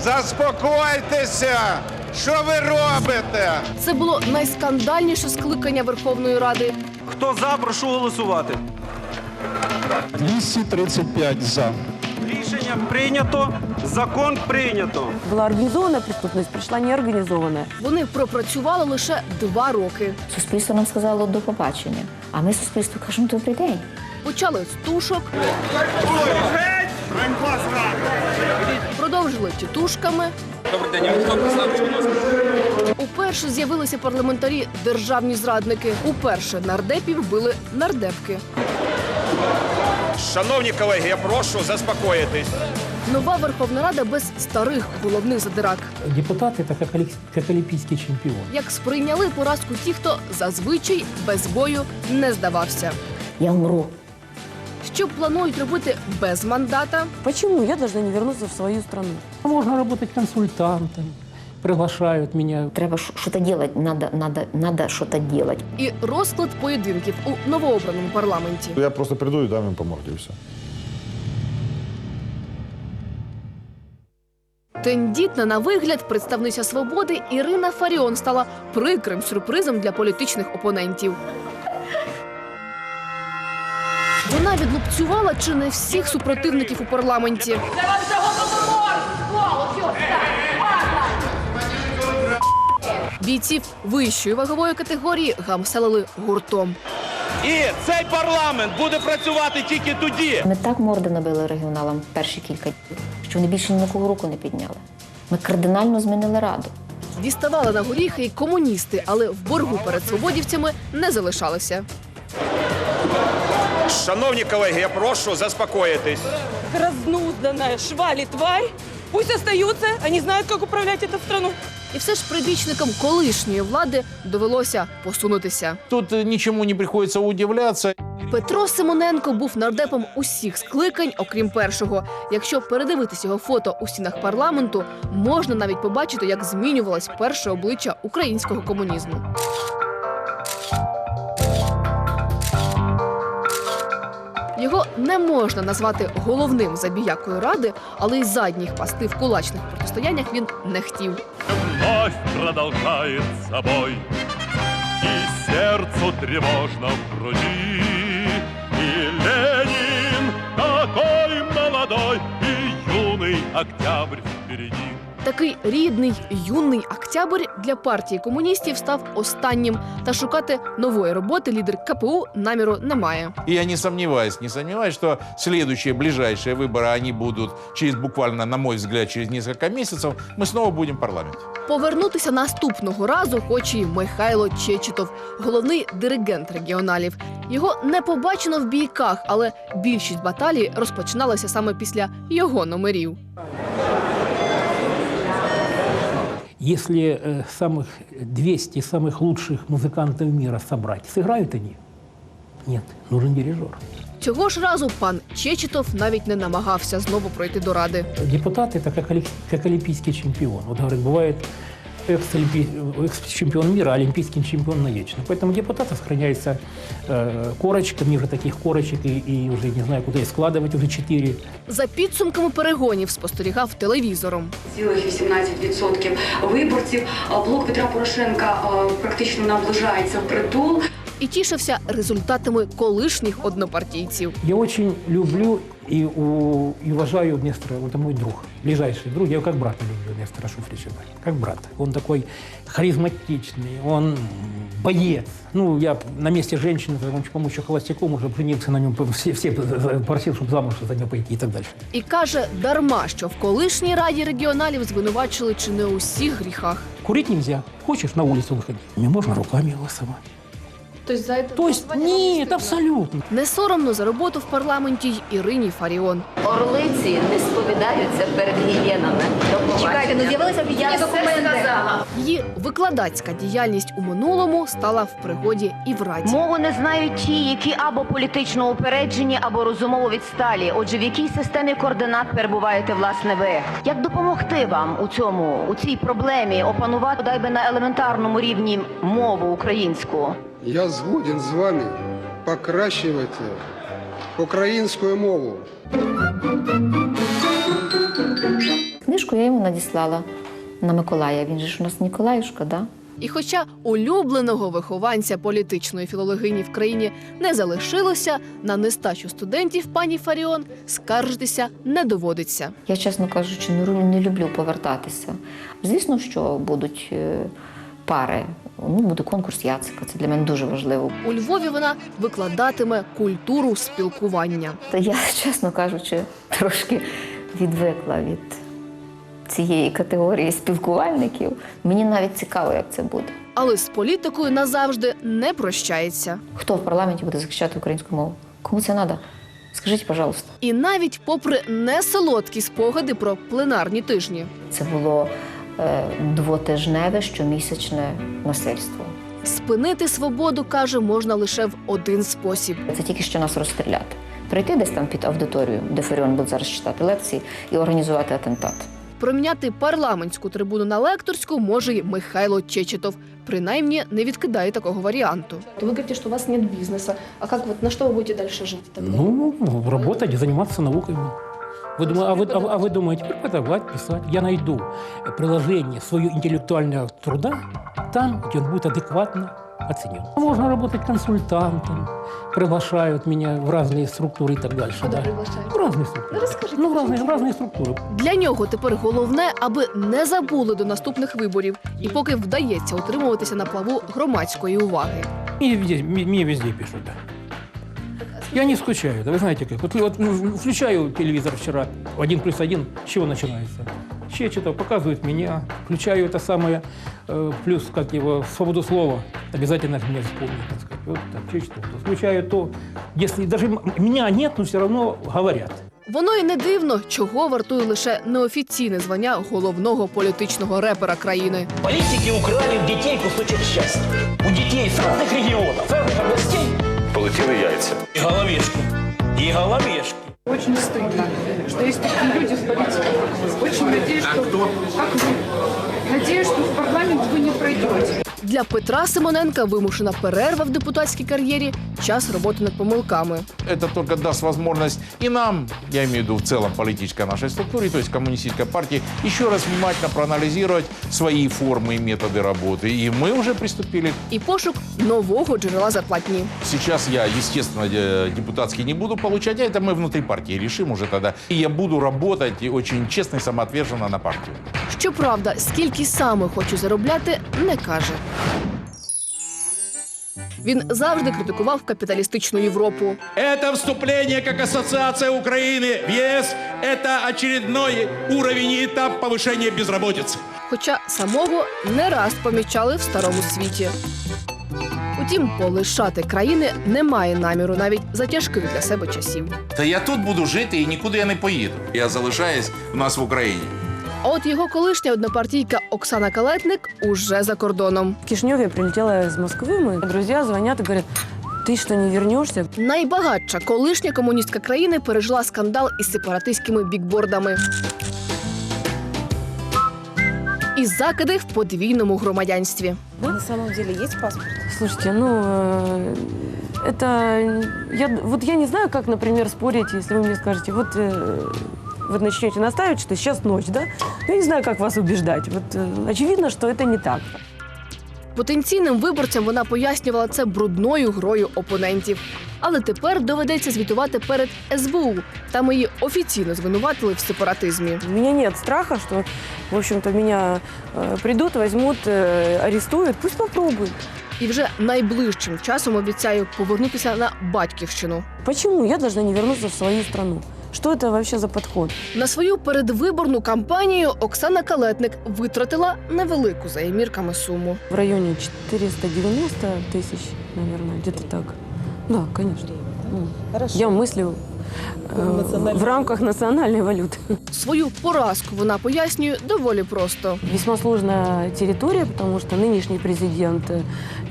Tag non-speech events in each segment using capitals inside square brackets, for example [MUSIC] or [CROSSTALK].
Заспокойтеся! Що ви робите? Це було найскандальніше скликання Верховної Ради. Хто за, прошу голосувати. 235 за. Рішення прийнято, закон прийнято. Была организованная преступность, пришла неорганизованная. Вони пропрацювали лише два роки. Суспільство нам сказало до побачення. А ми суспільству кажемо добрий день. Почали з тушок. Продовжили тітушками. Уперше з'явилися парламентарі державні зрадники. Уперше нардепів били нардепки. Шановні колеги, я прошу заспокоїтись. Нова Верховна Рада без старих головних задирак. Депутат это как, олимп- как олимпийский чемпион. Як сприйняли поразку ті, хто зазвичай без бою не здавався. Я умру. Що планують робити без мандата? Почему я должна не вернуться в свою страну? Можно работать консультантом, приглашают меня. Треба ш- що-то надо, надо, надо що-то делать. І розклад поєдинків у новообраному парламенті. Я просто приду и дам им по морде, и все. Тендітна на вигляд представниця свободи Ірина Фаріон стала прикрим сюрпризом для політичних опонентів. Вона відлупцювала чи не всіх супротивників у парламенті. Бійців вищої вагової категорії гамселили гуртом. І цей парламент буде працювати тільки тоді, Ми так морди набили регіоналам перші кілька днів, що вони більше ні на кого руку не підняли. Ми кардинально змінили раду. Діставали на горіхи й комуністи, але в боргу перед свободівцями не залишалися. Шановні колеги, я прошу заспокоїтись. Разнузданная швали тварь. Пусть остаются, они знают, как управлять эту страну. І все ж прибічникам колишньої влади довелося посунутися. Тут э, ничему не приходится удивляться. Петро Симоненко був нардепом усіх скликань, окрім першого. Якщо передивитись його фото у стінах парламенту, можна навіть побачити, як змінювалось перше обличчя українського комунізму. Його не можна назвати головним забіякою ради, але й задніх пасти в кулачних протистояннях він не хотів. вновь продолжает собой. И сердцу тревожно в груди. И Ленин такой молодой, и юный октябрь впереди. Такий рідний юний октябрь для партії комуністів став останнім. Та шукати нової роботи лідер КПУ наміру немає. И я не сомневаюсь, не сомневаюсь, что следующие, ближайшие выборы, они будут через буквально, на мой взгляд, через несколько месяцев, мы снова будем в парламенте. Повернутися наступного разу хоче й Михайло Чечетов, головний диригент регіоналів. Його не побачено в бійках, але більшість баталій розпочиналася саме після його номерів. Если э, самых 200 самых лучших музыкантов мира собрать, сыграют они? Нет, нужен дирижер. Цього ж разу пан Чечетов навіть не намагався знову пройти до ради. Депутат это как, оли- как олимпийский чемпион. Вот говорят, бывает экс-олимпи- экс-чемпион мира, а олимпийский чемпион навечно. Поэтому у депутата сохраняется э, корочка, мне уже таких корочек и, и уже не знаю, куда их складывать, уже четыре. За підсумками перегонів спостерігав телевізором. Цілих 18% виборців. А Блок Петра Порошенка е, практично наближається в притул. і тішився результатами колишніх однопартійців. Я очень люблю и, у, и уважаю Нестора, это мой друг, ближайший друг. Я его как брата люблю, Нестора Шуфрича, как брата. Он такой харизматичный, он боец. Ну, я на месте женщины, потому что помощью холостяком уже женился на нем, все, все просил, чтобы замуж за него пойти и так дальше. І каже, дарма, що в колишній раді регіоналів звинувачили чи не у всіх гріхах. Курить нельзя. Хочешь, на улицу выходи. Мне можно руками голосовать. Тобто за То есть нет, абсолютно. не соромно за роботу в парламенті й Ірині Фаріон. Орлиці не сповідаються перед гієнами. Чекайте, ну з'явилися офіційні документи. Її викладацька діяльність у минулому стала в пригоді і в раді. Мову не знають ті, які або політично упереджені, або розумово відсталі. Отже, в якій системі координат перебуваєте власне ви? Як допомогти вам у цьому, у цій проблемі опанувати дай би на елементарному рівні мову українську? Я згоден з вами покращувати українську мову. Книжку я йому надіслала на Миколая. Він же ж у нас Ніколаюшка, да? І хоча улюбленого вихованця політичної філологині в країні не залишилося, на нестачу студентів пані Фаріон скаржитися не доводиться. Я, чесно кажучи, не, люблю повертатися. Звісно, що будуть е, пари. Ну, буде конкурс Яцика. Це для мене дуже важливо. У Львові вона викладатиме культуру спілкування. Та я, [LAUGHS] чесно кажучи, трошки відвикла від цієї категорії спілкувальників. Мені навіть цікаво, як це буде. Але з політикою назавжди не прощається. Хто в парламенті буде захищати українську мову? Кому це треба? Скажіть, пожалуйста. І навіть попри несолодкі спогади про пленарні тижні, Це було е, двотижневе щомісячне насильство. спинити свободу каже можна лише в один спосіб. Це тільки що нас розстріляти. Прийти десь там під аудиторію, де Фаріон буде зараз читати лекції, і організувати атентат. Проміняти парламентську трибуну на лекторську може й Михайло Чечетов. Принаймні не відкидає такого варіанту. Вы говорите, что у вас нет бизнеса. А как вот на что вы будете дальше жить тогда? Ну, работать, заниматься науками. Вы думаете, а, вы, а, вы- а вы думаете, преподавать, писать? Я найду приложение своего интеллектуального труда там, где он будет адекватно оценен. Можно работать консультантом, приглашают меня в разные структуры и так дальше. Куда да. приглашают? В разные структуры. Ну, расскажите, Ну, в разные, в разные структуры. Для нього тепер головне, аби не забули до наступних виборів, і поки вдається утримуватися на плаву громадської уваги. Мне везде, мне- мне везде пишут, да. Я не скучаю, да вы знаете как. Вот, вот, ну, включаю телевизор вчера, один плюс один, с чего начинается? Чечетов показывает меня, включаю это самое, э, плюс, как его, свободу слова, обязательно же меня вспомнит, так сказать. Вот так, Чечетов. Включаю то, если даже м- меня нет, но все равно говорят. Воно й не дивно, чого вартує лише неофіційне звання головного політичного репера країни. Политики украли у детей кусочек счастья. У детей с разных регионов, с разных областей. Полетіли яйця. И головешки. И головешки. Очень стыдно, что есть такие люди в политике. Очень надеюсь, что... Как вы? Надеюсь, что в парламент вы не пройдете. Для Петра Симоненка вимушена перерва в депутатській кар'єрі час роботи над помилками. Это только даст возможность и нам, я имею в виду в целом политической нашей структуре, то есть коммунистической партии, еще раз внимательно проанализировать свои формы и методы работы. И мы уже приступили. І пошук нового джерела зарплатні. Сейчас я, естественно, э, депутатский не буду получать, а это мы внутри партии решим уже тогда. И я буду работать и очень честно и самоотверженно на партию. Щоправда, скільки саме хоче заробляти, не каже. Він завжди критикував капіталістичну Європу. Это вступление как ассоциация Украины в ЕС – это очередной уровень и этап повышения безработицы. Хоча самого не раз помічали в старому світі. Утім, полишати країни немає наміру навіть за тяжких для себе часів. Та я тут буду жити і нікуди я не поїду. Я залишаюсь у нас в Україні. А от його колишня однопартійка Оксана Калетник уже за кордоном. В Кишнев я прилетела из Москвы, мои друзья звонят и говорят, ты что, не вернешься? Найбагатша колишня комуністка країни пережила скандал із сепаратистськими бікбордами. І закиди в подвійному громадянстві. На самом деле есть паспорт? Слушайте, ну, э, это... Я, вот я не знаю, как, например, спорить, если вы мне скажете, вот э, вы начнете настаивать, что сейчас ночь, да? Я не знаю, как вас убеждать. Вот э, очевидно, что это не так. Потенційним виборцям вона пояснювала це брудною грою опонентів. Але тепер доведеться звітувати перед СБУ. Там її офіційно звинуватили в сепаратизмі. У меня нет страха, что, в общем-то, меня э, придут, возьмут, э, арестуют. Пусть попробуют. І вже найближчим часом обіцяю повернутися на батьківщину. Почему я должна не вернуться в свою страну? Что это вообще за подход? На свою передвиборну кампанію Оксана Калетник витратила невелику за її мірками суму. В районе 490 тысяч, наверное, где-то так. Да, конечно. Ну, Я мыслю э, в рамках национальной валюты. Свою поразку вона пояснює доволі просто. Весьма сложная территория, потому что нынешний президент, э,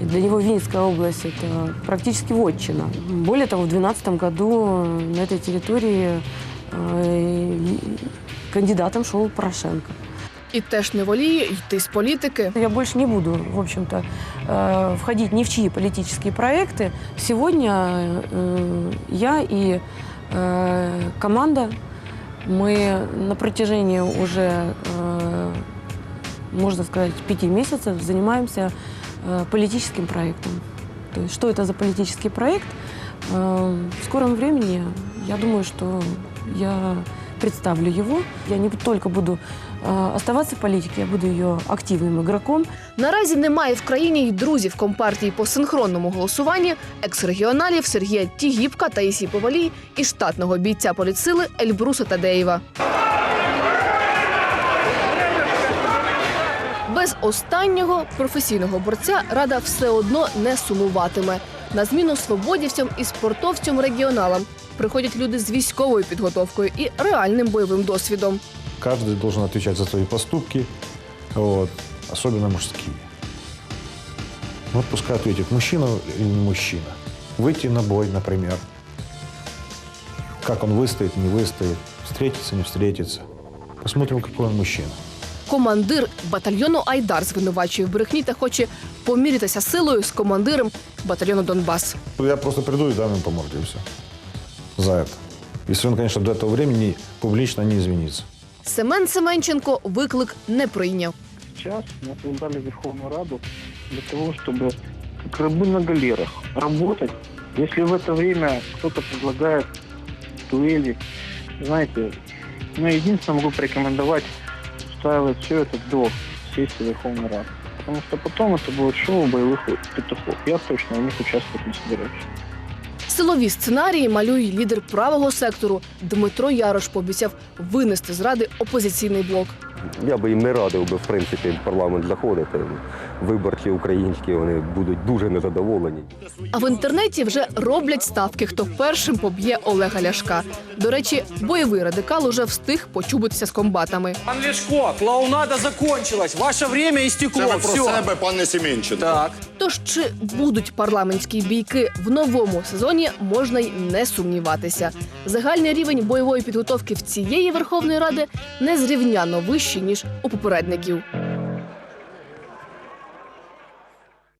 для него Винская область – это практически вотчина. Более того, в 2012 году э, на этой территории э, и- кандидатом шел Порошенко. І теж не воліє йти з політики. Я больше не буду, в общем-то, э, входить ни в чьи политические проекты. Сегодня э, я и э, команда Мы на протяжении уже, э, можно сказать, пяти месяцев занимаемся э, политическим проектом. То есть что это за политический проект? Э, В скором времени, я думаю, что я представлю его. Я не только буду э, оставаться в политике, я буду ее активным игроком. Наразі немає в країні й друзів компартії по синхронному голосуванні, екс-регіоналів Сергія Тігіпка та Ісі Повалій і штатного бійця політсили Ельбруса Тадеєва. Без останнього професійного борця рада все одно не сумуватиме. На зміну свободівцям і спортовцям-регіоналам приходять люди з військовою підготовкою і реальним бойовим досвідом. Каждый должен отвечать за свои поступки, вот, особенно мужские. Вот пускай ответит, мужчина или не мужчина. Выйти на бой, например. Как он выстоит, не выстоит, встретится, не встретится. Посмотрим, какой он мужчина. Командир батальйону Айдар звинувачує в брехні та хоче помірятися силою з командиром батальйону Донбас. Я просто приду и дам им по морде, и все. За это. Если он, конечно, до этого времени публично не извинится. Семен Семенченко виклик не прийняв. Сейчас мы создали Верховную Раду для того, чтобы как рабы на галерах работать. Если в это время кто-то предлагает дуэли, знаете, ну, единственное могу порекомендовать устраивать все это до сессии Верховной Рады. Потому что потом это будет шоу боевых петухов. Я точно в них участвовать не собираюсь. Силові сценарії малює лідер правого сектору Дмитро Ярош пообіцяв винести з ради опозиційний блок. Я би їм не радив би в принципі в парламент заходити. Виборці українські вони будуть дуже незадоволені. А в інтернеті вже роблять ставки, хто першим поб'є Олега Ляшка. До речі, бойовий радикал уже встиг почубитися з комбатами. Пан Ляшко, клоунада закончилась. Ваше время істекло. Все. пане Семенченко. Так. Тож чи будуть парламентські бійки в новому сезоні, можна й не сумніватися. Загальний рівень бойової підготовки в цієї Верховної Ради незрівняно вищий ніж у попередників.